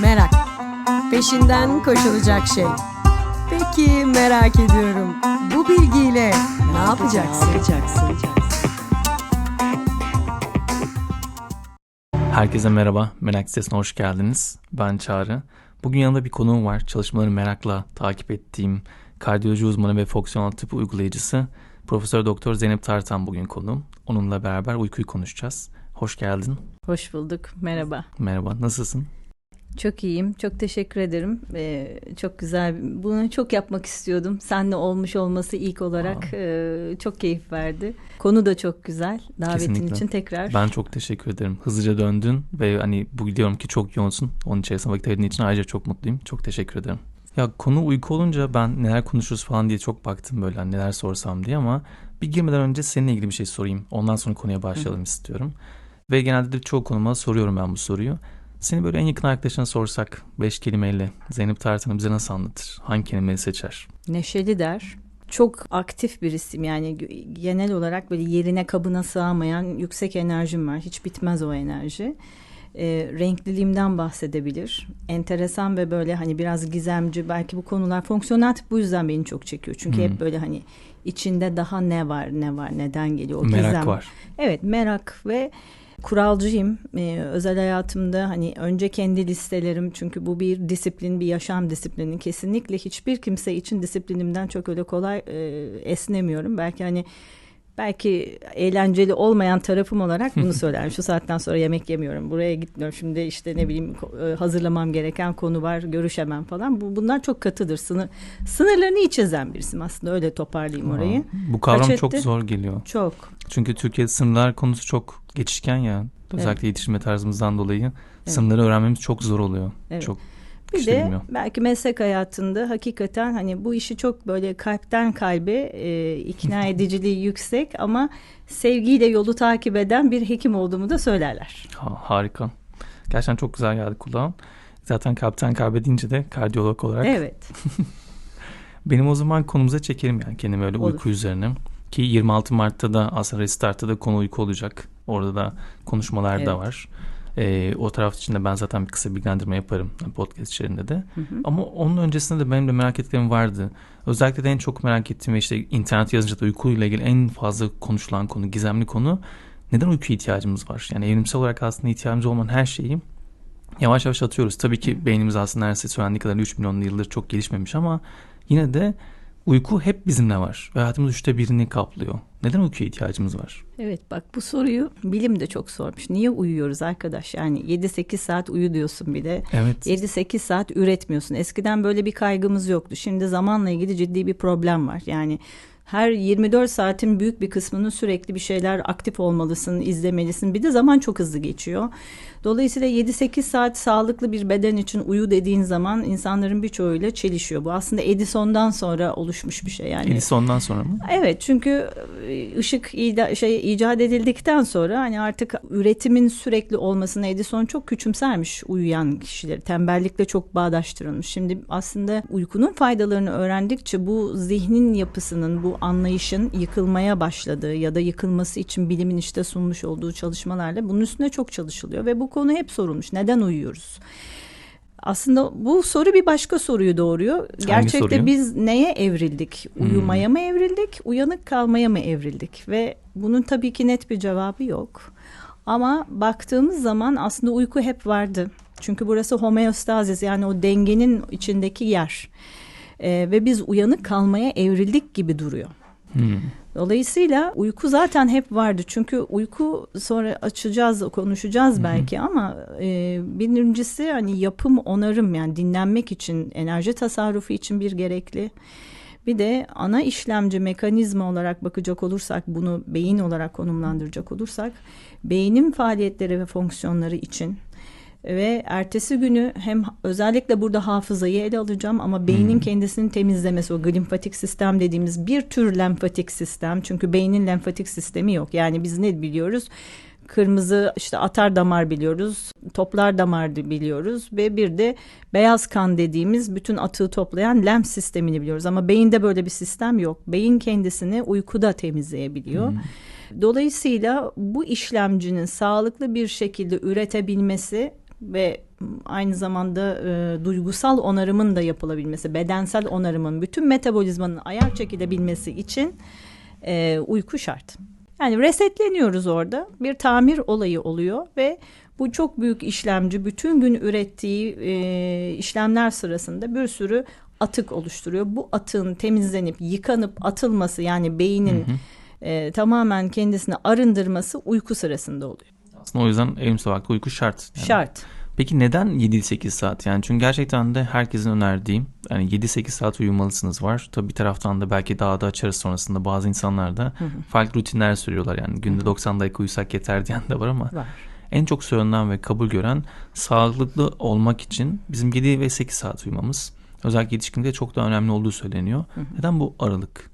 Merak. Peşinden koşulacak şey. Peki merak ediyorum. Bu bilgiyle ne yapacaksın? Herkese merhaba, Merak Sitesi'ne hoş geldiniz. Ben Çağrı. Bugün yanımda bir konuğum var. Çalışmalarını merakla takip ettiğim kardiyoloji uzmanı ve fonksiyonel tıp uygulayıcısı Profesör Doktor Zeynep Tartan bugün konuğum. Onunla beraber uykuyu konuşacağız. Hoş geldin. Hoş bulduk. Merhaba. Merhaba, nasılsın? Çok iyiyim. Çok teşekkür ederim. Ee, çok güzel. Bunu çok yapmak istiyordum. Seninle olmuş olması ilk olarak e, çok keyif verdi. Konu da çok güzel. Davetin Kesinlikle. için tekrar. Ben çok teşekkür ederim. Hızlıca döndün ve hani bu biliyorum ki çok yoğunsun. Onun içerisinde vakit ayırdığın için ayrıca çok mutluyum. Çok teşekkür ederim. Ya konu uyku olunca ben neler konuşuruz falan diye çok baktım böyle hani neler sorsam diye ama bir girmeden önce seninle ilgili bir şey sorayım. Ondan sonra konuya başlayalım istiyorum. Ve genelde de çoğu konuma soruyorum ben bu soruyu. Seni böyle en yakın arkadaşına sorsak beş kelimeyle Zeynep Tartan'ı bize nasıl anlatır? Hangi kelimeyi seçer? Neşeli der. Çok aktif bir isim yani genel olarak böyle yerine kabına sığamayan yüksek enerjim var. Hiç bitmez o enerji. Ee, renkliliğimden bahsedebilir. Enteresan ve böyle hani biraz gizemci belki bu konular fonksiyonel tıp bu yüzden beni çok çekiyor. Çünkü Hmm. hep böyle hani içinde daha ne var ne var neden geliyor o Merak gizem. var. Evet merak ve kuralcıyım. Ee, özel hayatımda hani önce kendi listelerim çünkü bu bir disiplin, bir yaşam disiplini. Kesinlikle hiçbir kimse için disiplinimden çok öyle kolay e, esnemiyorum. Belki hani belki eğlenceli olmayan tarafım olarak bunu söylerim. Şu saatten sonra yemek yemiyorum. Buraya gitmiyorum. Şimdi işte ne bileyim e, hazırlamam gereken konu var. Görüşemem falan. Bu bunlar çok katıdır. Sınır sınırlarını iyi çizen birisiyim aslında. Öyle toparlayayım orayı. Aa, Bu kavram Kaç çok etti? zor geliyor. Çok. Çünkü Türkiye'de sınırlar konusu çok geçişken ya. Özellikle yetişme tarzımızdan dolayı sınırları öğrenmemiz çok zor oluyor. Evet. Çok Bir de bilmiyor. belki meslek hayatında hakikaten hani bu işi çok böyle kalpten kalbe e, ikna ediciliği yüksek ama sevgiyle yolu takip eden bir hekim olduğumu da söylerler. Ha- harika. Gerçekten çok güzel geldi kulağım. Zaten kalpten kalbe deyince de kardiyolog olarak. Evet. Benim o zaman konumuza çekelim yani kendimi öyle Olur. uyku üzerine. Ki 26 Mart'ta da aslında Restart'ta da konu uyku olacak. Orada da konuşmalar da Evet. Ee, o taraf için de ben zaten bir kısa bilgilendirme yaparım podcast içerisinde de. Hı hı. Ama onun öncesinde de benim de merak ettiklerim vardı. Özellikle de en çok merak ettiğim ve işte internet yazınca da uykuyla ilgili en fazla konuşulan konu, gizemli konu neden uykuya ihtiyacımız var? Yani evrimsel olarak aslında ihtiyacımız olmayan her şeyi yavaş yavaş atıyoruz. Tabii ki beynimiz aslında neredeyse söylendiği kadar 3 milyon yıldır çok gelişmemiş ama yine de uyku hep bizimle var. Ve hayatımız üçte birini kaplıyor. Neden uykuya ihtiyacımız var? Evet bak bu soruyu bilim de çok sormuş. Niye uyuyoruz arkadaş? Yani 7-8 saat uyu diyorsun bir de. Evet. 7-8 saat üretmiyorsun. Eskiden böyle bir kaygımız yoktu. Şimdi zamanla ilgili ciddi bir problem var. Yani her 24 saatin büyük bir kısmının sürekli bir şeyler aktif olmalısın, izlemelisin. Bir de zaman çok hızlı geçiyor. Dolayısıyla 7-8 saat sağlıklı bir beden için uyu dediğin zaman insanların birçoğuyla çelişiyor. Bu aslında Edison'dan sonra oluşmuş bir şey. Yani Edison'dan sonra mı? Evet çünkü e, ışık ida- şey icat edildikten sonra hani artık üretimin sürekli olmasına Edison çok küçümsermiş uyuyan kişileri. Tembellikle çok bağdaştırılmış. Şimdi aslında uykunun faydalarını öğrendikçe bu zihnin yapısının, bu anlayışın yıkılmaya başladığı ya da yıkılması için bilimin işte sunmuş olduğu çalışmalarla bunun üstüne çok çalışılıyor ve bu konu hep sorulmuş. Neden uyuyoruz? Aslında bu soru bir başka soruyu doğuruyor. Gerçekte soruyu? biz neye evrildik? Hmm. Uyumaya mı evrildik, uyanık kalmaya mı evrildik? Ve bunun tabii ki net bir cevabı yok. Ama baktığımız zaman aslında uyku hep vardı. Çünkü burası homeostazis yani o dengenin içindeki yer. Ee, ve biz uyanık kalmaya evrildik gibi duruyor. Hmm. Dolayısıyla uyku zaten hep vardı. Çünkü uyku sonra açacağız, konuşacağız belki ama e, birincisi hani yapım, onarım yani dinlenmek için, enerji tasarrufu için bir gerekli. Bir de ana işlemci mekanizma olarak bakacak olursak, bunu beyin olarak konumlandıracak olursak, beynin faaliyetleri ve fonksiyonları için ve ertesi günü hem özellikle burada hafızayı ele alacağım ama beynin kendisini temizlemesi o glimfatik sistem dediğimiz bir tür lenfatik sistem. Çünkü beynin lenfatik sistemi yok. Yani biz ne biliyoruz? Kırmızı işte atar damar biliyoruz toplar damar biliyoruz ve bir de beyaz kan dediğimiz bütün atığı toplayan lenf sistemini biliyoruz. Ama beyinde böyle bir sistem yok. Beyin kendisini uykuda temizleyebiliyor. Dolayısıyla bu işlemcinin sağlıklı bir şekilde üretebilmesi ve aynı zamanda e, duygusal onarımın da yapılabilmesi, bedensel onarımın, bütün metabolizmanın ayar çekilebilmesi için e, uyku şart. Yani resetleniyoruz orada. Bir tamir olayı oluyor ve bu çok büyük işlemci bütün gün ürettiği e, işlemler sırasında bir sürü atık oluşturuyor. Bu atığın temizlenip yıkanıp atılması yani beynin e, tamamen kendisini arındırması uyku sırasında oluyor. Aslında o yüzden elimsel vakti uyku şart. Yani. Şart. Peki neden 7-8 saat? Yani çünkü gerçekten de herkesin önerdiği yani 7-8 saat uyumalısınız var. Tabii bir taraftan da belki daha da açarız sonrasında bazı insanlar da farklı rutinler sürüyorlar. Yani günde 90 dakika uyusak yeter diyen de var ama Var. en çok söylenen ve kabul gören sağlıklı olmak için bizim 7 ve 8 saat uyumamız. Özellikle yetişkinlikte çok daha önemli olduğu söyleniyor. Neden bu aralık?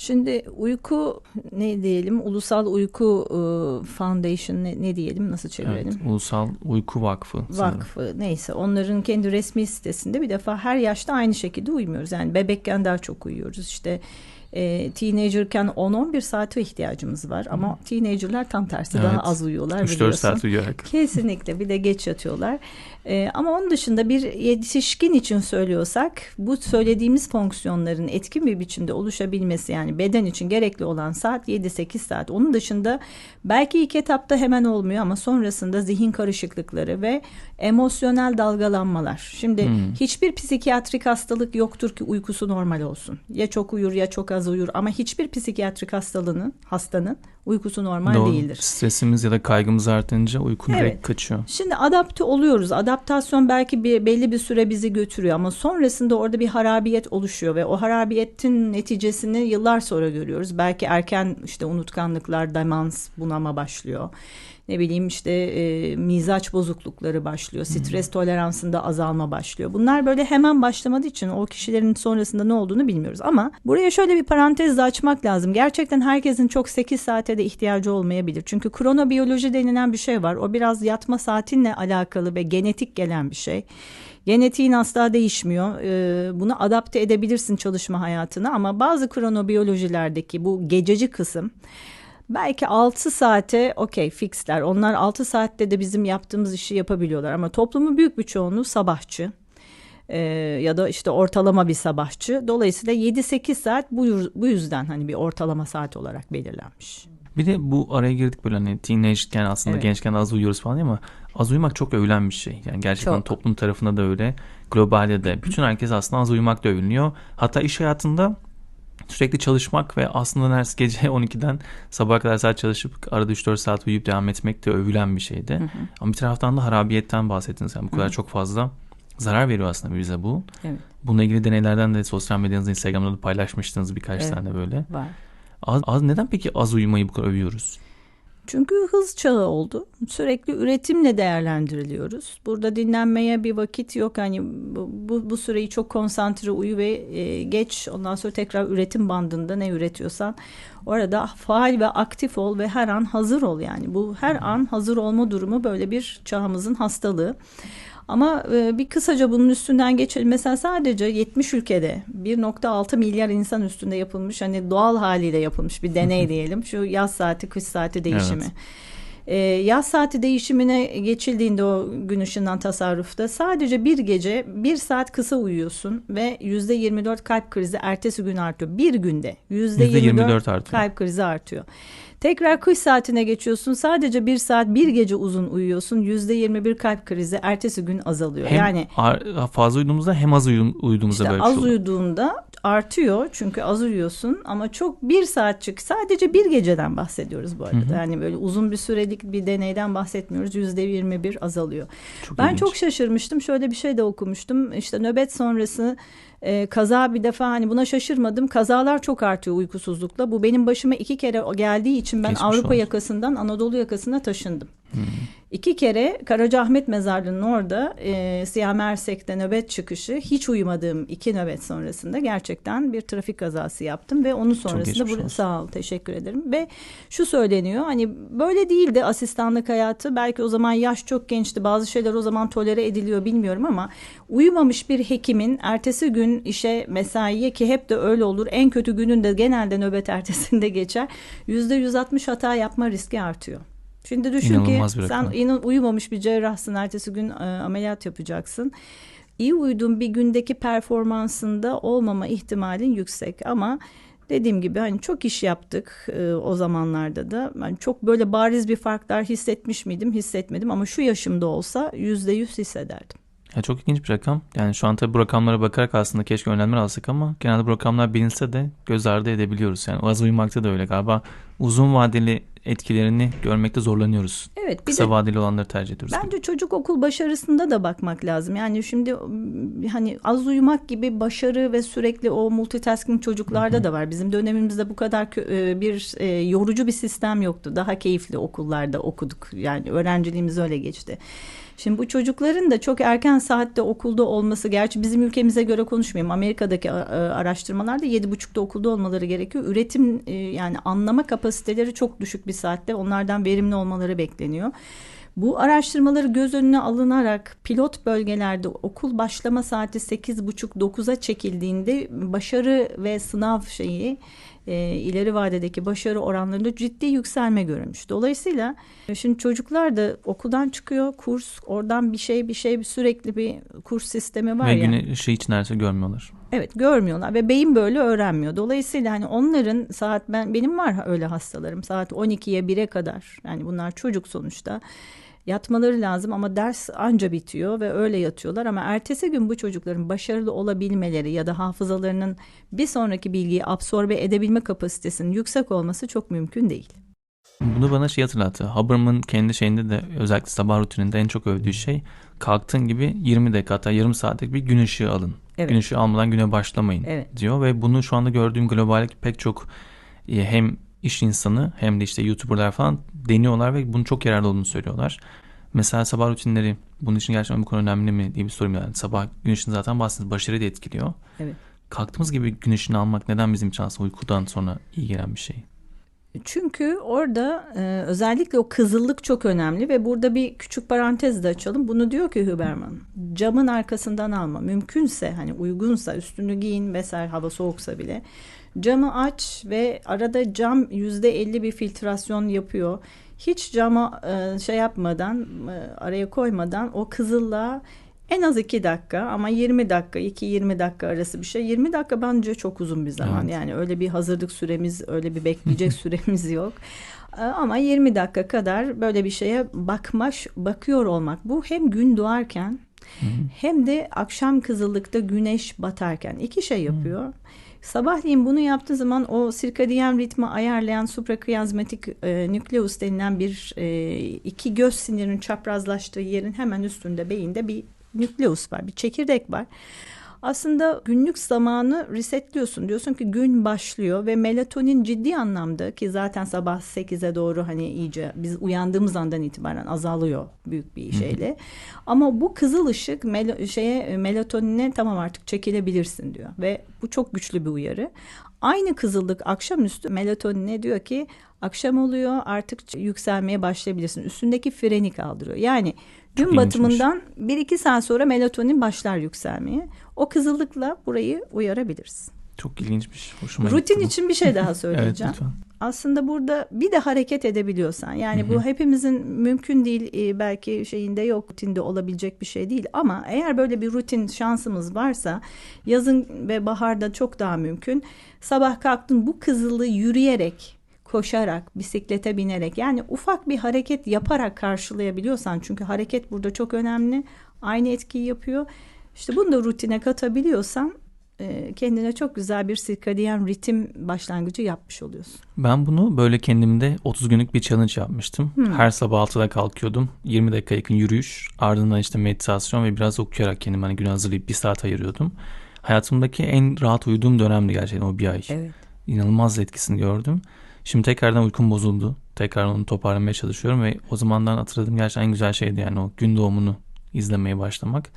Şimdi uyku ne diyelim ulusal uyku e, foundation ne, ne diyelim nasıl çevirelim? Evet, Ulusal Uyku Vakfı. sanırım. Vakfı neyse onların kendi resmi sitesinde bir defa her yaşta aynı şekilde uyumuyoruz. Yani bebekken daha çok uyuyoruz işte e, teenagerken 10-11 saate ihtiyacımız var ama teenagerlar tam tersi daha Evet. az uyuyorlar 3-4 biliyorsun. saat uyuyarak. Kesinlikle bir de geç yatıyorlar. Ee, ama onun dışında bir yetişkin için söylüyorsak bu söylediğimiz fonksiyonların etkin bir biçimde oluşabilmesi yani beden için gerekli olan saat 7-8 saat. Onun dışında belki ilk etapta hemen olmuyor ama sonrasında zihin karışıklıkları ve emosyonel dalgalanmalar. Şimdi Hmm. hiçbir psikiyatrik hastalık yoktur ki uykusu normal olsun. Ya çok uyur ya çok az uyur ama hiçbir psikiyatrik hastalığının hastanın uykusu normal Doğru. değildir. Stresimiz ya da kaygımız artınca uykun Evet. direkt kaçıyor. Şimdi adapte oluyoruz. Adaptasyon belki bir belli bir süre bizi götürüyor ama sonrasında orada bir harabiyet oluşuyor ve o harabiyetin neticesini yıllar sonra görüyoruz. Belki erken işte unutkanlıklar, demans, bunama başlıyor. Ne bileyim işte e, mizaç bozuklukları başlıyor. Stres toleransında azalma başlıyor. Bunlar böyle hemen başlamadığı için o kişilerin sonrasında ne olduğunu bilmiyoruz. Ama buraya şöyle bir parantez de açmak lazım. Gerçekten herkesin çok 8 saate de ihtiyacı olmayabilir. Çünkü kronobiyoloji denilen bir şey var. O biraz yatma saatinle alakalı ve genetik gelen bir şey. Genetiğin asla değişmiyor. Ee, bunu adapte edebilirsin çalışma hayatına ama bazı kronobiyolojilerdeki bu gececi kısım belki 6 saate okey fixler. Onlar 6 saatte de bizim yaptığımız işi yapabiliyorlar ama toplumun büyük bir çoğunluğu sabahçı. Ee, ya da işte ortalama bir sabahçı. Dolayısıyla 7-8 saat bu, bu yüzden hani bir ortalama saat olarak belirlenmiş. Bir de bu araya girdik böyle hani teenage'ken aslında Evet. gençken az uyuyoruz falan ama az uyumak çok övülen bir şey. Yani gerçekten Çok. toplum tarafında da öyle. Globalde de. Bütün herkes aslında az uyumakla övünüyor. Hatta iş hayatında sürekli çalışmak ve aslında neredeyse gece 12'den sabaha kadar saat çalışıp arada 3-4 saat uyuyup devam etmek de övülen bir şeydi. Ama bir taraftan da harabiyetten bahsettiniz. Yani bu kadar çok fazla zarar veriyor aslında bize bu. Evet. Bununla ilgili deneylerden de sosyal medyanızda Instagram'da da paylaşmıştınız birkaç Evet. tane böyle. Var. Az, az, neden peki az uyumayı bu kadar övüyoruz? Çünkü hız çağı oldu. Sürekli üretimle değerlendiriliyoruz. Burada dinlenmeye bir vakit yok. Hani bu, bu, bu süreyi çok konsantre uyu ve e, geç. Ondan sonra tekrar üretim bandında ne üretiyorsan orada faal ve aktif ol ve her an hazır ol yani. Bu her an hazır olma durumu böyle bir çağımızın hastalığı. Ama e, bir kısaca bunun üstünden geçelim. Mesela sadece 70 ülkede 1.6 milyar insan üstünde yapılmış hani doğal haliyle yapılmış bir deney diyelim. Şu yaz saati kış saati değişimi. Evet. Ee, yaz saati değişimine geçildiğinde o gün ışığından tasarrufta sadece bir gece bir saat kısa uyuyorsun ve yüzde 24 kalp krizi ertesi gün artıyor. Bir günde yüzde 24 24 artıyor. kalp krizi artıyor. Tekrar kış saatine geçiyorsun sadece bir saat bir gece uzun uyuyorsun yüzde 21 kalp krizi ertesi gün azalıyor. Hem yani fazla uyuduğumuzda hem az uyuduğumuzda işte böyle bir az şey oluyor. uyuduğunda artıyor çünkü az uyuyorsun ama çok bir saatçik sadece bir geceden bahsediyoruz bu arada. Yani böyle uzun bir sürelik bir deneyden bahsetmiyoruz. Yüzde 21 azalıyor. Çok ben ilginç. çok şaşırmıştım. Şöyle bir şey de okumuştum. İşte nöbet sonrası e, kaza bir defa hani buna şaşırmadım. Kazalar çok artıyor uykusuzlukla. Bu benim başıma iki kere geldiği için ben Geçmiş Avrupa olsun. yakasından Anadolu yakasına taşındım. İki kere Karacaahmet Mezarlığı'nın orada e, Siyah Ersek'te nöbet çıkışı hiç uyumadığım iki nöbet sonrasında gerçekten bir trafik kazası yaptım ve onun sonrasında olsun. sağ ol teşekkür ederim ve şu söyleniyor hani böyle değildi asistanlık hayatı belki o zaman yaş çok gençti bazı şeyler o zaman tolere ediliyor bilmiyorum ama uyumamış bir hekimin ertesi gün işe mesaiye ki hep de öyle olur en kötü gününde genelde nöbet ertesinde geçer yüzde 160 hata yapma riski artıyor. Şimdi düşün İnanılmaz ki sen inan- uyumamış bir cerrahsın. Ertesi gün e, ameliyat yapacaksın. İyi uyuduğun bir gündeki performansında olmama ihtimalin yüksek ama dediğim gibi hani çok iş yaptık e, o zamanlarda da. Ben çok böyle bariz bir farklar hissetmiş miydim? Hissetmedim ama şu yaşımda olsa yüzde yüz hissederdim. Ya çok ilginç bir rakam. Yani şu an tabii bu rakamlara bakarak aslında keşke önlemler alsak ama genelde bu rakamlar bilinse de göz ardı edebiliyoruz. Yani az uyumakta da öyle galiba. Uzun vadeli etkilerini görmekte zorlanıyoruz. Evet Kısa de vadeli olanları tercih ediyoruz. gibi. Bence çocuk okul başarısında da bakmak lazım. Yani şimdi hani az uyumak gibi başarı ve sürekli o multitasking çocuklarda da var. Bizim dönemimizde bu kadar e, bir e, yorucu bir sistem yoktu. Daha keyifli okullarda okuduk. Yani öğrenciliğimiz öyle geçti. Şimdi bu çocukların da çok erken saatte okulda olması, gerçi bizim ülkemize göre konuşmayayım. Amerika'daki a- araştırmalarda yedi buçukta okulda olmaları gerekiyor. Üretim e, yani anlama kapasiteleri çok düşük bir saatte. Onlardan verimli olmaları bekleniyor. Bu araştırmaları göz önüne alınarak pilot bölgelerde okul başlama saati 8.30-9'a çekildiğinde başarı ve sınav şeyi e, ileri vadedeki başarı oranlarında ciddi yükselme görülmüş. Dolayısıyla e, şimdi çocuklar da okuldan çıkıyor kurs oradan bir şey bir şey sürekli bir kurs sistemi var Ve ya. güne ışığı için neredeyse görmüyorlar. Evet görmüyorlar ve beyin böyle öğrenmiyor. Dolayısıyla hani onların saat ben benim var öyle hastalarım saat 12'ye 1'e kadar yani bunlar çocuk sonuçta yatmaları lazım ama ders anca bitiyor ve öyle yatıyorlar ama ertesi gün bu çocukların başarılı olabilmeleri ya da hafızalarının bir sonraki bilgiyi absorbe edebilme kapasitesinin yüksek olması çok mümkün değil. Bunu bana şey hatırlattı. Haberman kendi şeyinde de özellikle sabah rutininde en çok övdüğü şey kalktığın gibi 20 dakika hatta yarım saatlik bir gün ışığı alın. Evet. Gün ışığı almadan güne başlamayın Evet. diyor ve bunu şu anda gördüğüm globalde pek çok e, hem iş insanı hem de işte YouTuber'lar falan deniyorlar ve bunun çok yararlı olduğunu söylüyorlar. Mesela sabah rutinleri bunun için gerçekten bu konu önemli mi diye bir sorum yani. Sabah gün ışığını zaten bahsettiniz. Başarıyı da etkiliyor. Evet. Kalktığımız gibi gün ışığını almak neden bizim için aslında uykudan sonra iyi gelen bir şey? Çünkü orada e, özellikle o kızıllık çok önemli ve burada bir küçük parantez de açalım. Bunu diyor ki Huberman. Camın arkasından alma. Mümkünse hani uygunsa üstünü giyin vesaire hava soğuksa bile. Camı aç ve arada cam yüzde elli bir filtrasyon yapıyor. Hiç cama e, şey yapmadan e, araya koymadan o kızıllığa en az iki dakika ama 20 dakika 2-20 dakika arası bir şey. 20 dakika bence çok uzun bir zaman. Evet. Yani öyle bir hazırlık süremiz, öyle bir bekleyecek süremiz yok. Ee, Ama 20 dakika kadar böyle bir şeye bakmaş, bakıyor olmak. Bu hem gün doğarken hem de akşam kızıllıkta güneş batarken iki şey yapıyor. Sabahleyin bunu yaptığı zaman o sirkadiyen ritmi ayarlayan suprakriyazmatik e, nükleus denilen bir e, iki göz sinirinin çaprazlaştığı yerin hemen üstünde beyinde bir nükleus var, bir çekirdek var. Aslında günlük zamanı resetliyorsun. Diyorsun ki gün başlıyor ve melatonin ciddi anlamda ki zaten sabah 8'e doğru hani iyice biz uyandığımız andan itibaren azalıyor büyük bir şeyle. Ama bu kızıl ışık mel- şeye melatonine tamam artık çekilebilirsin diyor ve bu çok güçlü bir uyarı. Aynı kızıllık akşamüstü melatonine diyor ki akşam oluyor artık yükselmeye başlayabilirsin. Üstündeki freni kaldırıyor. Yani gün ilginçmiş. batımından 1-2 saat sonra melatonin başlar yükselmeye. O kızıllıkla burayı uyarabiliriz. Çok ilginçmiş. Hoşuma Rutin gitti bu. için bir şey daha Evet söyleyeceğim. lütfen. Aslında burada bir de hareket edebiliyorsan yani bu hepimizin mümkün değil e, belki şeyinde yok rutinde olabilecek bir şey değil ama eğer böyle bir rutin şansımız varsa yazın ve baharda çok daha mümkün. Sabah kalktın bu kızılı yürüyerek koşarak, bisiklete binerek yani ufak bir hareket yaparak karşılayabiliyorsan çünkü hareket burada çok önemli. Aynı etkiyi yapıyor. İşte bunu da rutine katabiliyorsan e, kendine çok güzel bir sirkadiyen ritim başlangıcı yapmış oluyorsun. Ben bunu böyle kendimde 30 günlük bir challenge yapmıştım. Her sabah 6'da kalkıyordum. 20 dakika yakın yürüyüş. Ardından işte meditasyon ve biraz okuyarak kendime hani güne hazırlayıp bir saat ayırıyordum. Hayatımdaki en rahat uyuduğum dönemdi gerçekten o bir ay. Evet. İnanılmaz etkisini gördüm. Şimdi tekrardan uykum bozuldu. Tekrar onu toparlamaya çalışıyorum ve o zamandan hatırladığım gerçekten en güzel şeydi yani o gün doğumunu izlemeye başlamak.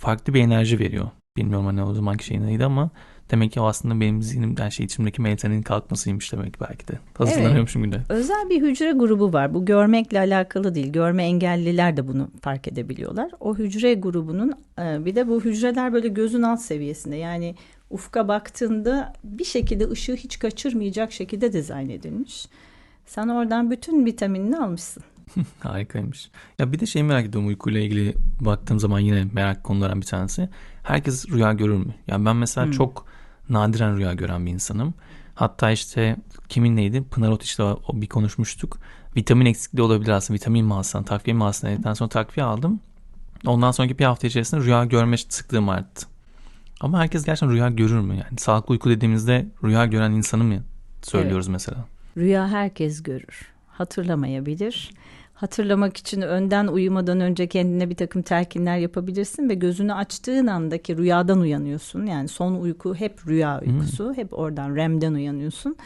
Farklı bir enerji veriyor. Bilmiyorum hani o zamanki şey neydi ama demek ki aslında benim zihnimden şey içimdeki melatoninin kalkmasıymış demek belki de. Hazırlanıyormuşum güne. Özel bir hücre grubu var. Bu görmekle alakalı değil. Görme engelliler de bunu fark edebiliyorlar. O hücre grubunun e, bir de bu hücreler böyle gözün alt seviyesinde. Yani ufka baktığında bir şekilde ışığı hiç kaçırmayacak şekilde dizayn edilmiş. Sen oradan bütün vitaminini almışsın. Harikaymış. Ya bir de şey merak ediyorum uykuyla ilgili baktığım zaman yine merak konularından bir tanesi. Herkes rüya görür mü? Yani ben mesela Hmm. çok nadiren rüya gören bir insanım. Hatta işte kimin neydi? Pınar Otiç'le bir konuşmuştuk. Vitamin eksikliği olabilir aslında. Vitamin mi alsan, takviye mi alsan dedikten sonra takviye aldım. Ondan sonraki bir hafta içerisinde rüya görme sıklığım arttı. Ama herkes gerçekten rüya görür mü? Yani sağlıklı uyku dediğimizde rüya gören insanı mı söylüyoruz mesela? Rüya herkes görür. Hatırlamayabilir. Hatırlamak için önden uyumadan önce kendine bir takım telkinler yapabilirsin ve gözünü açtığın andaki rüyadan uyanıyorsun. Yani son uyku hep rüya uykusu. Hep oradan REM'den uyanıyorsun.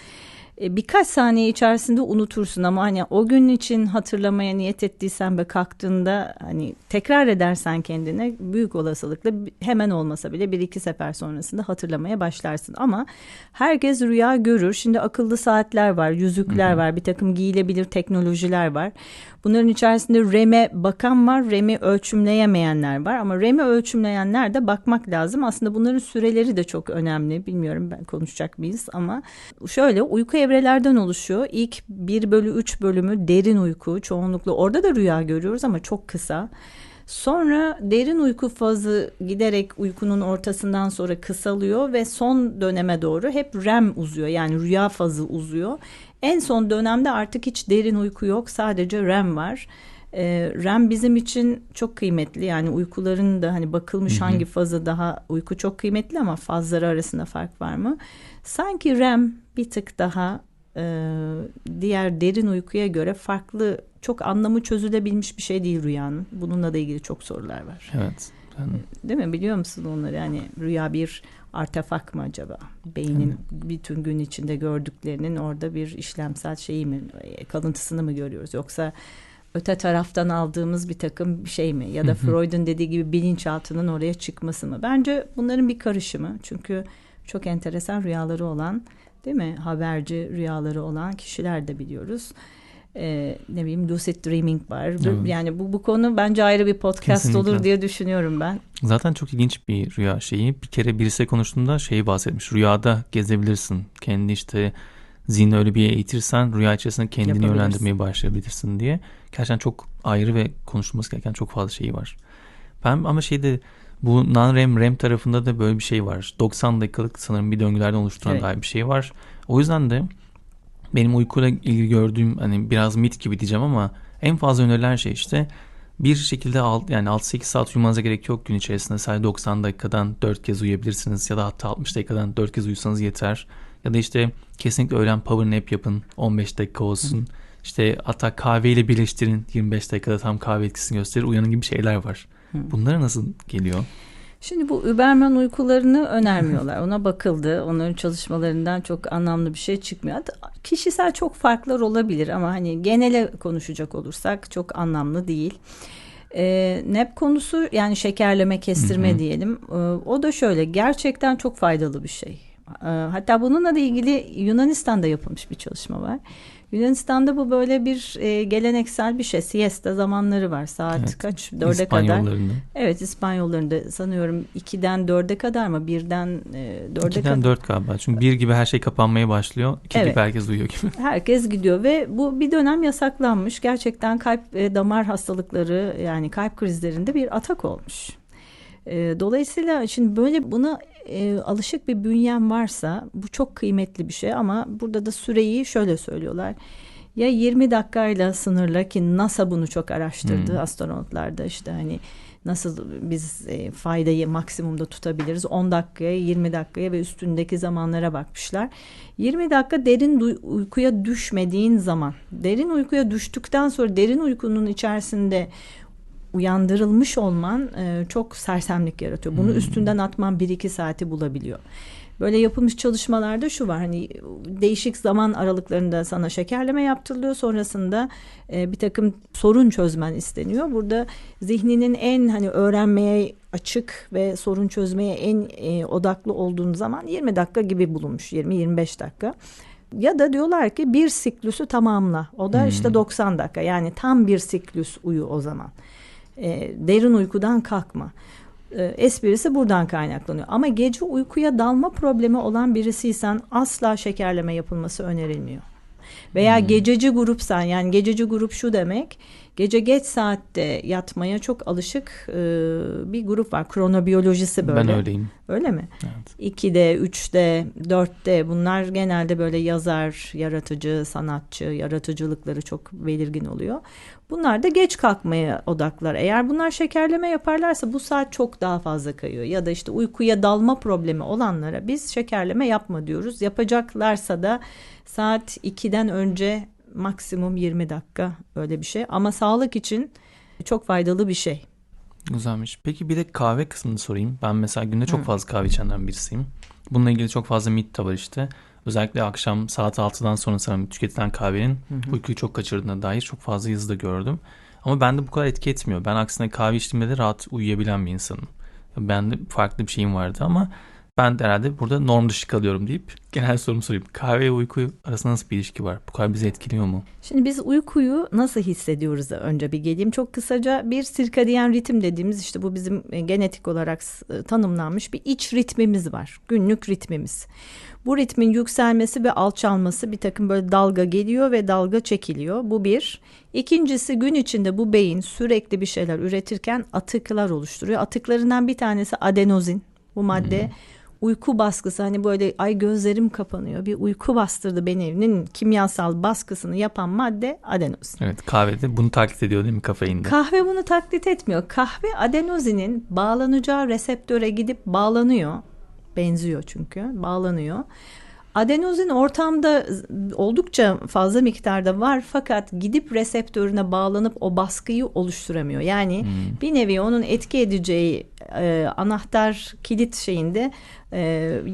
E, birkaç saniye içerisinde unutursun ama hani o gün için hatırlamaya niyet ettiysen ve kalktığında hani tekrar edersen kendine büyük olasılıkla hemen olmasa bile bir iki sefer sonrasında hatırlamaya başlarsın. Ama herkes rüya görür. Şimdi akıllı saatler var, yüzükler var, bir takım giyilebilir teknolojiler var. Bunların içerisinde REM'e bakan var, REM'i ölçümleyemeyenler var. Ama REM'i ölçümleyenler de bakmak lazım. Aslında bunların süreleri de çok önemli. Bilmiyorum ben konuşacak mıyız ama şöyle uyku evrelerden oluşuyor. İlk 1 bölü 3 bölümü derin uyku. Çoğunlukla orada da rüya görüyoruz ama çok kısa. Sonra derin uyku fazı giderek uykunun ortasından sonra kısalıyor ve son döneme doğru hep REM uzuyor. Yani rüya fazı uzuyor. En son dönemde artık hiç derin uyku yok. Sadece REM var. Ee, REM bizim için çok kıymetli. Yani uykuların da hani bakılmış Hı hı. hangi fazı daha uyku çok kıymetli ama fazları arasında fark var mı? Sanki REM bir tık daha e, diğer derin uykuya göre farklı çok anlamı çözülebilmiş bir şey değil rüyanın. Bununla da ilgili çok sorular var. Evet. Ben Değil mi? Biliyor musun onları? Yani rüya bir artefak mı acaba? Beynin bütün gün içinde gördüklerinin orada bir işlemsel şeyi mi, e, kalıntısını mı görüyoruz? Yoksa öte taraftan aldığımız bir takım şey mi? Ya da Hı hı. Freud'un dediği gibi bilinçaltının oraya çıkması mı? Bence bunların bir karışımı. Çünkü çok enteresan rüyaları olan, değil mi? Haberci rüyaları olan kişiler de biliyoruz. Ee, ne bileyim lucid dreaming var. Evet. Yani bu bu konu bence ayrı bir podcast Kesinlikle. olur diye düşünüyorum ben. Zaten çok ilginç bir rüya şeyi. Bir kere birisi konuştuğunda şeyi bahsetmiş. Rüyada gezebilirsin. Kendi işte zihni öyle bir yere eğitirsen rüya içerisinde kendini yönlendirmeye başlayabilirsin diye. Gerçekten çok ayrı ve konuşulması gereken çok fazla şeyi var. Ben ama şeyde bu non-REM REM tarafında da böyle bir şey var. 90 dakikalık sanırım bir döngülerden oluşturan Evet. dair bir şey var. O yüzden de benim uykuyla ilgili gördüğüm hani biraz mit gibi diyeceğim ama en fazla önerilen şey işte bir şekilde alt, yani 6-8 saat uyumanıza gerek yok gün içerisinde. Sadece 90 dakikadan 4 kez uyuyabilirsiniz ya da hatta 60 dakikadan 4 kez uyusanız yeter. Ya da işte kesinlikle öğlen power nap yapın 15 dakika olsun. İşte hatta kahveyle birleştirin 25 dakikada tam kahve etkisini gösterir. Uyanın gibi şeyler var. Bunlara nasıl geliyor? Şimdi bu Überman uykularını önermiyorlar. Ona bakıldı. Onların çalışmalarından çok anlamlı bir şey çıkmıyor. Kişisel çok farklar olabilir ama hani genele konuşacak olursak çok anlamlı değil. E, nap konusu yani şekerleme kestirme Hı hı. diyelim. E, o da şöyle gerçekten çok faydalı bir şey. E, hatta bununla da ilgili Yunanistan'da yapılmış bir çalışma var. Yunanistan'da bu böyle bir e, geleneksel bir şey. Siesta zamanları var. Saat Evet. kaç? Dörde kadar. Evet İspanyollarında sanıyorum 2'den 4'e kadar mı? 1'den e, 4'e 2'den kadar. 4 galiba. Çünkü bir gibi her şey kapanmaya başlıyor. 2 Evet. gibi herkes uyuyor gibi. Herkes gidiyor ve bu bir dönem yasaklanmış. Gerçekten kalp e, damar hastalıkları yani kalp krizlerinde bir atak olmuş. E, dolayısıyla şimdi böyle buna e, alışık bir bünyen varsa bu çok kıymetli bir şey ama burada da süreyi şöyle söylüyorlar. Ya 20 dakikayla sınırla ki NASA bunu çok araştırdı Hmm. astronotlarda işte hani nasıl biz e, faydayı maksimumda tutabiliriz 10 dakikaya 20 dakikaya ve üstündeki zamanlara bakmışlar. 20 dakika derin du- uykuya düşmediğin zaman derin uykuya düştükten sonra derin uykunun içerisinde uyandırılmış olman e, çok sersemlik yaratıyor. Bunu Hmm. üstünden atman 1-2 saati bulabiliyor. Böyle yapılmış çalışmalarda şu var hani değişik zaman aralıklarında sana şekerleme yaptırılıyor sonrasında e, bir takım sorun çözmen isteniyor. Burada zihninin en hani öğrenmeye açık ve sorun çözmeye en e, odaklı olduğun zaman 20 dakika gibi bulunmuş 20-25 dakika. Ya da diyorlar ki bir siklüsü tamamla. O da Hmm. işte 90 dakika. Yani tam bir siklüs uyu o zaman. E, derin uykudan kalkma. E, esprisi buradan kaynaklanıyor. Ama gece uykuya dalma problemi olan birisiysen asla şekerleme yapılması önerilmiyor. Veya gececi grupsan yani gececi grup şu demek gece geç saatte yatmaya çok alışık e, bir grup var. Kronobiyolojisi böyle. Ben öyleyim. Öyle mi? Evet. 2'de, 3'te, 4'te bunlar genelde böyle yazar, yaratıcı, sanatçı, yaratıcılıkları çok belirgin oluyor. Bunlar da geç kalkmaya odaklar. Eğer bunlar şekerleme yaparlarsa bu saat çok daha fazla kayıyor. Ya da işte uykuya dalma problemi olanlara biz şekerleme yapma diyoruz. Yapacaklarsa da saat 2'den önce maksimum 20 dakika öyle bir şey. Ama sağlık için çok faydalı bir şey. Güzelmiş. Peki bir de kahve kısmını sorayım. Ben mesela günde çok fazla kahve içenden birisiyim. Bununla ilgili çok fazla mit de var işte. Özellikle akşam saat 6'dan sonra sanırım tüketilen kahvenin uykuyu çok kaçırdığına dair çok fazla yazı da gördüm. Ama bende bu kadar etki etmiyor. Ben aksine kahve içtiğimde de rahat uyuyabilen bir insanım. Bende farklı bir şeyim vardı ama ben de herhalde burada norm dışı kalıyorum deyip genel sorumu sorayım. Kahve ve uyku arasında nasıl bir ilişki var? Bu kadar bizi etkiliyor mu? Şimdi biz uykuyu nasıl hissediyoruz önce bir geleyim. Çok kısaca bir sirkadiyen ritim dediğimiz işte bu bizim e, genetik olarak e, tanımlanmış bir iç ritmimiz var. Günlük ritmimiz. Bu ritmin yükselmesi ve alçalması bir takım böyle dalga geliyor ve dalga çekiliyor. Bu bir. İkincisi gün içinde bu beyin sürekli bir şeyler üretirken atıklar oluşturuyor. Atıklarından bir tanesi adenozin. Bu madde uyku baskısı hani böyle ay gözlerim kapanıyor bir uyku bastırdı benim'in kimyasal baskısını yapan madde adenozin. Evet kahvede bunu taklit ediyor değil mi kafeinde? Kahve bunu taklit etmiyor. Kahve adenozinin bağlanacağı reseptöre gidip bağlanıyor. Benziyor çünkü bağlanıyor. Adenozin ortamda oldukça fazla miktarda var fakat gidip reseptörüne bağlanıp o baskıyı oluşturamıyor. Yani bir nevi onun etki edeceği e, anahtar kilit şeyinde e,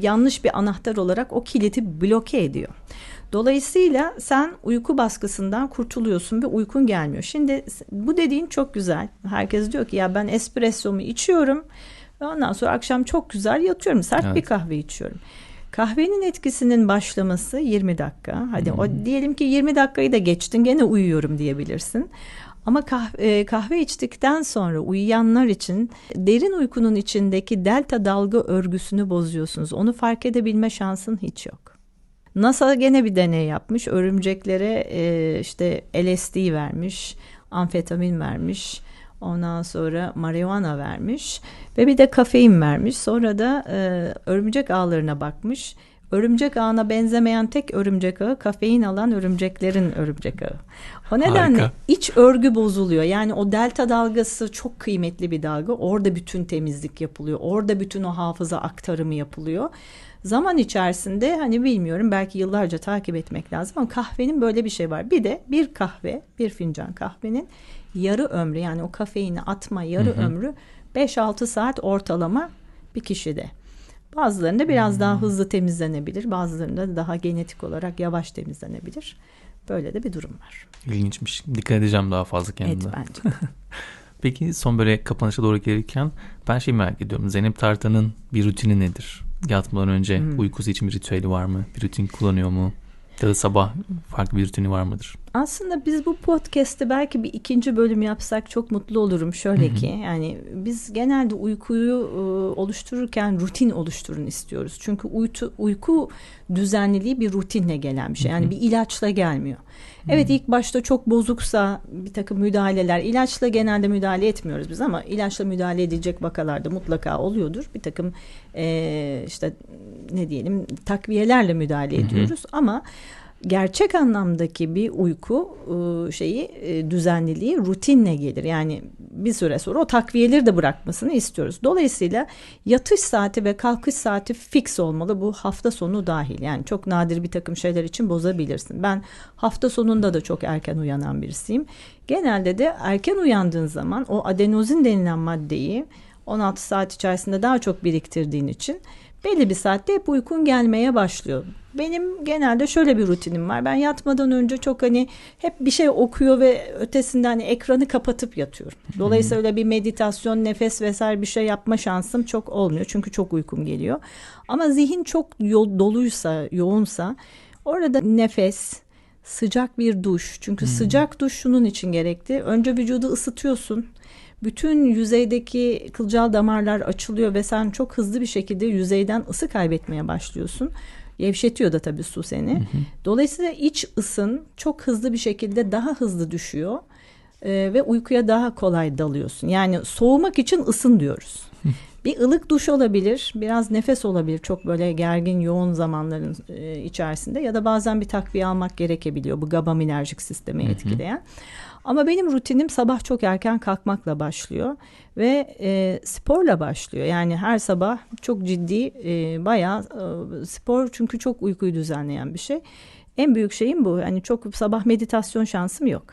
yanlış bir anahtar olarak o kilidi bloke ediyor. Dolayısıyla sen uyku baskısından kurtuluyorsun ve uykun gelmiyor. Şimdi bu dediğin çok güzel. Herkes diyor ki ya ben espressomu içiyorum ve ondan sonra akşam çok güzel yatıyorum. Sert Evet. bir kahve içiyorum. Kahvenin etkisinin başlaması 20 dakika. Hadi o diyelim ki 20 dakikayı da geçtin gene uyuyorum diyebilirsin. Ama kahve, kahve içtikten sonra uyuyanlar için derin uykunun içindeki delta dalga örgüsünü bozuyorsunuz. Onu fark edebilme şansın hiç yok. NASA gene bir deney yapmış. Örümceklere e, işte LSD vermiş, amfetamin vermiş. Ondan sonra marihuana vermiş ve bir de kafein vermiş. Sonra da e, örümcek ağlarına bakmış. Örümcek ağına benzemeyen tek örümcek ağı kafein alan örümceklerin örümcek ağı. O nedenle Harika. iç örgü bozuluyor. Yani o delta dalgası çok kıymetli bir dalga. Orada bütün temizlik yapılıyor. Orada bütün o hafıza aktarımı yapılıyor. Zaman içerisinde hani bilmiyorum belki yıllarca takip etmek lazım ama kahvenin böyle bir şey var. Bir de bir kahve, bir fincan kahvenin yarı ömrü yani o kafeini atma yarı ömrü 5-6 saat ortalama bir kişide. Bazılarında biraz daha hızlı temizlenebilir, bazılarında daha genetik olarak yavaş temizlenebilir. Böyle de bir durum var. İlginçmiş. Dikkat edeceğim daha fazla kendime. Evet bence. Peki son böyle kapanışa doğru gelirken ben şey merak ediyorum. Zeynep Tartan'ın bir rutini nedir? Yatmadan önce Hmm. uykusu için bir ritüeli var mı? Bir rutin kullanıyor mu? Ya da sabah farklı bir rutini var mıdır? Aslında biz bu podcast'te belki bir ikinci bölüm yapsak çok mutlu olurum. Şöyle ki yani biz genelde uykuyu e, oluştururken rutin oluşturun istiyoruz. Çünkü uyku, uyku düzenliliği bir rutinle gelen bir şey. Yani bir ilaçla gelmiyor. Evet ilk başta çok bozuksa bir takım müdahaleler ilaçla genelde müdahale etmiyoruz biz ama ilaçla müdahale edilecek vakalarda mutlaka oluyordur. Bir takım e, işte ne diyelim takviyelerle müdahale ediyoruz ama gerçek anlamdaki bir uyku e, şeyi e, düzenliliği rutinle gelir. Yani bir süre sonra o takviyeleri de bırakmasını istiyoruz. Dolayısıyla yatış saati ve kalkış saati fix olmalı bu hafta sonu dahil. Yani çok nadir bir takım şeyler için bozabilirsin. Ben hafta sonunda da çok erken uyanan birisiyim. Genelde de erken uyandığın zaman o adenozin denilen maddeyi 16 saat içerisinde daha çok biriktirdiğin için belli bir saatte hep uykun gelmeye başlıyor. Benim genelde şöyle bir rutinim var. Ben yatmadan önce çok hani hep bir şey okuyor ve ötesinden hani ekranı kapatıp yatıyorum. Dolayısıyla öyle bir meditasyon, nefes vesaire bir şey yapma şansım çok olmuyor. Çünkü çok uykum geliyor. Ama zihin çok yo- doluysa, yoğunsa orada nefes, sıcak bir duş. Çünkü sıcak duş şunun için gerekli. Önce vücudu ısıtıyorsun bütün yüzeydeki kılcal damarlar açılıyor ve sen çok hızlı bir şekilde yüzeyden ısı kaybetmeye başlıyorsun. Gevşetiyor da tabii su seni. Dolayısıyla iç ısın çok hızlı bir şekilde daha hızlı düşüyor. Ee, ve uykuya daha kolay dalıyorsun. Yani soğumak için ısın diyoruz. Bir ılık duş olabilir, biraz nefes olabilir çok böyle gergin yoğun zamanların e, içerisinde ya da bazen bir takviye almak gerekebiliyor bu gabaminerjik sistemi etkileyen. Ama benim rutinim sabah çok erken kalkmakla başlıyor ve e, sporla başlıyor. Yani her sabah çok ciddi e, bayağı e, spor çünkü çok uykuyu düzenleyen bir şey. En büyük şeyim bu. Yani çok sabah meditasyon şansım yok.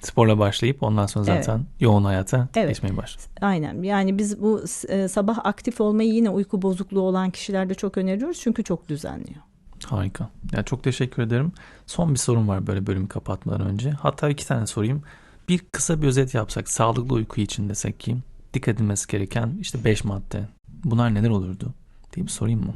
Sporla başlayıp ondan sonra Evet. zaten yoğun hayata Evet. geçmeye başladın. Aynen. Yani biz bu e, sabah aktif olmayı yine uyku bozukluğu olan kişilerde çok öneriyoruz çünkü çok düzenliyor. Harika. Ya çok teşekkür ederim. Son bir sorum var böyle bölümü kapatmadan önce. Hatta iki tane sorayım. Bir kısa bir özet yapsak sağlıklı uyku için desek ki dikkat edilmesi gereken işte 5 madde. Bunlar neler olurdu diye bir sorayım mı?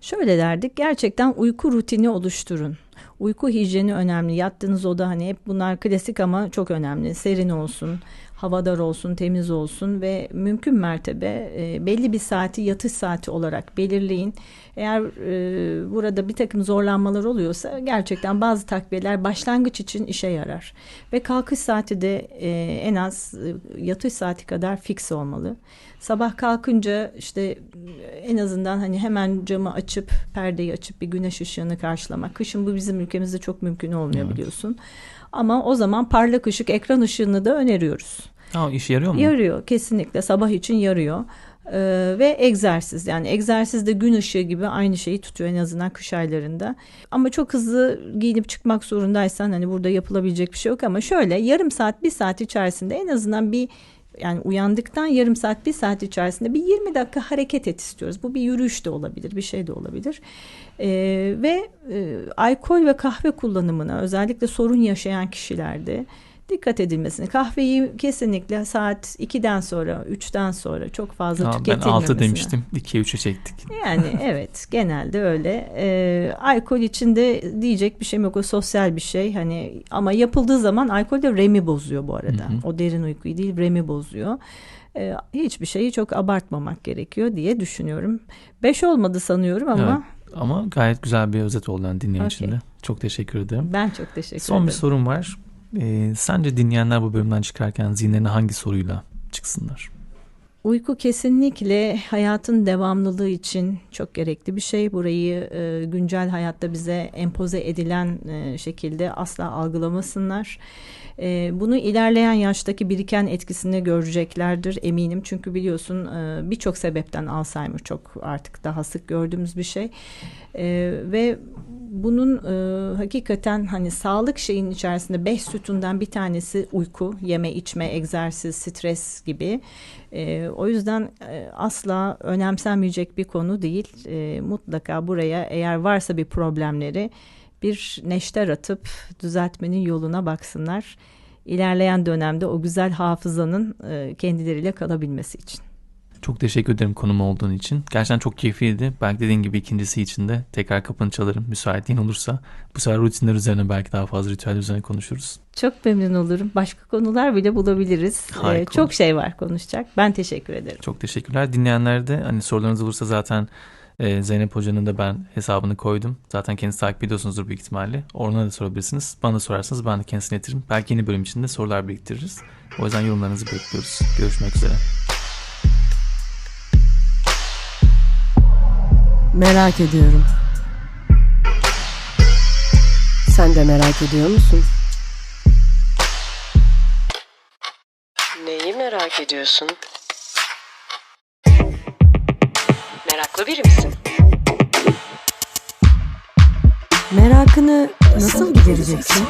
Şöyle derdik gerçekten uyku rutini oluşturun. Uyku hijyeni önemli. Yattığınız oda hani hep bunlar klasik ama çok önemli. Serin olsun, havadar olsun, temiz olsun ve mümkün mertebe e, belli bir saati yatış saati olarak belirleyin. Eğer e, burada bir takım zorlanmalar oluyorsa gerçekten bazı takviyeler başlangıç için işe yarar. Ve kalkış saati de e, en az e, yatış saati kadar fix olmalı. Sabah kalkınca işte e, en azından hani hemen camı açıp perdeyi açıp bir güneş ışığını karşılamak. Kışın bu bizim ülkemizde çok mümkün olmuyor Evet. biliyorsun. Ama o zaman parlak ışık, ekran ışığını da öneriyoruz. Ha, işe yarıyor mu? Yarıyor kesinlikle sabah için yarıyor. Ee, ve egzersiz yani egzersiz de gün ışığı gibi aynı şeyi tutuyor en azından kış aylarında. Ama çok hızlı giyinip çıkmak zorundaysan hani burada yapılabilecek bir şey yok ama şöyle yarım saat bir saat içerisinde en azından bir yani uyandıktan yarım saat bir saat içerisinde bir 20 dakika hareket et istiyoruz. Bu bir yürüyüş de olabilir bir şey de olabilir. Ee, ve e, alkol ve kahve kullanımına özellikle sorun yaşayan kişilerde dikkat edilmesini. Kahveyi kesinlikle saat 2'den sonra 3'ten sonra çok fazla Ha, ben tüketilmemesini. 6 demiştim. 2'ye 3'e çektik. Yani evet genelde öyle. Ee, alkol içinde diyecek bir şeyim yok. O sosyal bir şey. Hani ama yapıldığı zaman alkol de REM'i bozuyor bu arada. Hı hı. O derin uykuyu değil REM'i bozuyor. Ee, hiçbir şeyi çok abartmamak gerekiyor diye düşünüyorum. Beş olmadı sanıyorum ama Ama gayet güzel bir özet oldu yani dinleyen için Okey. de. Çok teşekkür ederim. ben çok teşekkür Son ederim. bir sorum var. Ee, sence dinleyenler bu bölümden çıkarken zihinlerine hangi soruyla çıksınlar? Uyku kesinlikle hayatın devamlılığı için çok gerekli bir şey. Burayı e, güncel hayatta bize empoze edilen e, şekilde asla algılamasınlar. E, bunu ilerleyen yaştaki biriken etkisini göreceklerdir eminim. Çünkü biliyorsun e, birçok sebepten Alzheimer çok artık daha sık gördüğümüz bir şey. E, ve bunun e, hakikaten hani sağlık şeyin içerisinde beş sütundan bir tanesi uyku, yeme, içme, egzersiz, stres gibi. E, o yüzden e, asla önemsenmeyecek bir konu değil. E, mutlaka buraya eğer varsa bir problemleri bir neşter atıp düzeltmenin yoluna baksınlar. İlerleyen dönemde o güzel hafızanın e, kendileriyle kalabilmesi için. Çok teşekkür ederim konum olduğun için. Gerçekten çok keyifliydi. Belki dediğin gibi ikincisi için de tekrar kapını çalarım müsaitliğin olursa. Bu sefer rutinler üzerine belki daha fazla ritüel üzerine konuşuruz. Çok memnun olurum. Başka konular bile bulabiliriz. E, Harika çok şey var konuşacak. Ben teşekkür ederim. Çok teşekkürler. Dinleyenler de hani sorularınız olursa zaten e, Zeynep Hoca'nın da ben hesabını koydum. Zaten kendisi takip ediyorsunuzdur büyük ihtimalle. Oradan da sorabilirsiniz. Bana da sorarsanız ben de kendisine iletirim. Belki yeni bölüm için de sorular biriktiririz. O yüzden yorumlarınızı bekliyoruz. Görüşmek üzere. Merak ediyorum. Sen de merak ediyor musun? Neyi merak ediyorsun? Meraklı biri misin? Merakını nasıl gidereceksin?